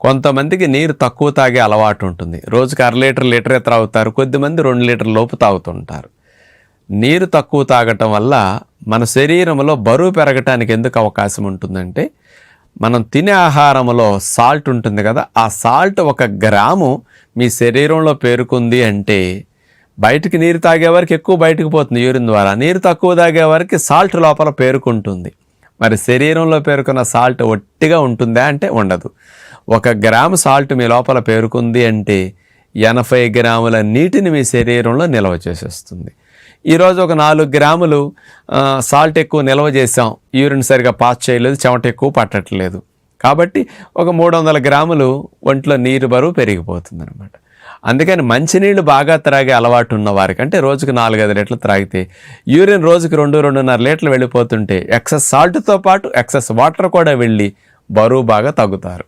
కొంతమందికి నీరు తక్కువ తాగే అలవాటు ఉంటుంది. రోజుకి అర లీటర్ లీటరే త్రాగుతారు. కొద్దిమంది రెండు లీటర్ లోపు తాగుతుంటారు. నీరు తక్కువ తాగటం వల్ల మన శరీరంలో బరువు పెరగటానికి ఎందుకు అవకాశం ఉంటుందంటే మనం తినే ఆహారంలో సాల్ట్ ఉంటుంది కదా ఆ సాల్ట్ ఒక గ్రాము మీ శరీరంలో పేరుకుంది అంటే బయటికి నీరు తాగే వరకు ఎక్కువ బయటకు పోతుంది యూరిన్ ద్వారా. నీరు తక్కువ తాగే వరకు సాల్ట్ లోపల పేరుకుంటుంది. మరి శరీరంలో పేరుకున్న సాల్ట్ ఒట్టిగా ఉంటుందా అంటే ఉండదు. ఒక గ్రాము సాల్ట్ మీ లోపల పేరుకుంది అంటే ఎనభై గ్రాముల నీటిని మీ శరీరంలో నిల్వ చేసేస్తుంది. ఈరోజు ఒక నాలుగు గ్రాములు సాల్ట్ ఎక్కువ నిల్వ చేసాం యూరిన్ సరిగా పాస్ చేయలేదు చెమట ఎక్కువ పట్టట్లేదు. కాబట్టి ఒక మూడు వందల గ్రాములు ఒంట్లో నీరు బరువు పెరిగిపోతుంది అనమాట అందుకని మంచినీళ్ళు బాగా త్రాగే అలవాటు ఉన్న వారికి అంటే రోజుకు నాలుగైదు లీటర్లు త్రాగితే యూరిన్ రోజుకి రెండు రెండున్నర లీటర్లు వెళ్ళిపోతుంటే ఎక్సెస్ సాల్ట్తో పాటు ఎక్సెస్ వాటర్ కూడా వెళ్ళి బరువు బాగా తగ్గుతారు.